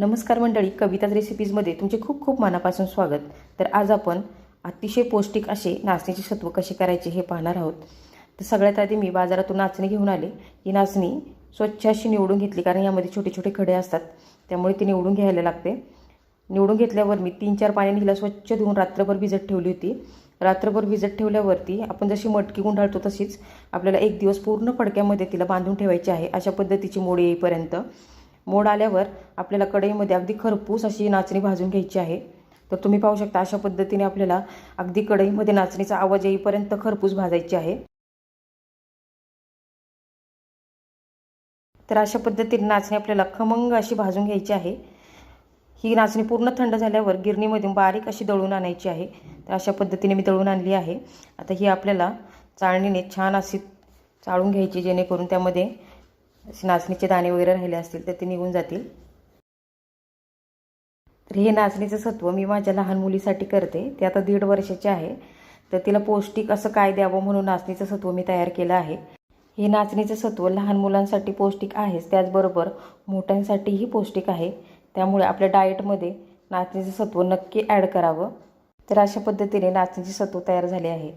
नमस्कार मंडळी कविताज रेसिपीजमध्ये तुमचे खूप खूप मनापासून स्वागत. तर आज आपण अतिशय पौष्टिक असे नाचणीचे सत्व कसे करायचे हे पाहणार आहोत. तर सगळ्यात आधी मी बाजारातून नाचणी घेऊन आले. ही नाचणी स्वच्छ अशी निवडून घेतली कारण यामध्ये छोटे छोटे खडे असतात. त्यामुळे ती निवडून घ्यायला लागते. निवडून घेतल्यावर मी तीन चार पाण्याने हिला स्वच्छ धुवून रात्रभर भिजत ठेवली होती. रात्रभर भिजत ठेवल्यावरती आपण जशी मटकी गुंडाळतो तशीच आपल्याला एक दिवस पूर्ण फडक्यामध्ये तिला बांधून ठेवायची आहे अशा पद्धतीची मोड येईपर्यंत मोड आल्यावर आपल्याला कढईमध्ये अगदी खरपूस अशी नाचणी भाजून घ्यायची आहे. तर तुम्ही पाहू शकता अशा पद्धतीने आपल्याला अगदी कढईमध्ये नाचणीचा आवाज येईपर्यंत खरपूस भाजायची आहे. तर अशा पद्धतीने नाचणी आपल्याला खमंग अशी भाजून घ्यायची आहे. ही नाचणी पूर्ण थंड झाल्यावर गिरणीमधून बारीक अशी दळून आणायची आहे. तर अशा पद्धतीने मी दळून आणली आहे. आता ही आपल्याला चाळणीने छान अशी चाळून घ्यायची जेणेकरून त्यामध्ये असे नाचणीचे दाणे वगैरे राहिले असतील तर ते निघून जातील. तर हे नाचणीचं सत्व मी माझ्या लहान मुलीसाठी करते. ते आता दीड वर्षाचे आहे. तर तिला पौष्टिक असं काय द्यावं म्हणून नाचणीचं सत्व मी तयार केलं आहे. हे नाचणीचं सत्व लहान मुलांसाठी पौष्टिक आहेच. त्याचबरोबर मोठ्यांसाठीही पौष्टिक आहे. त्यामुळे आपल्या डाएटमध्ये नाचणीचं सत्व नक्की ॲड करावं. तर अशा पद्धतीने नाचणीचे सत्व तयार झाले आहे.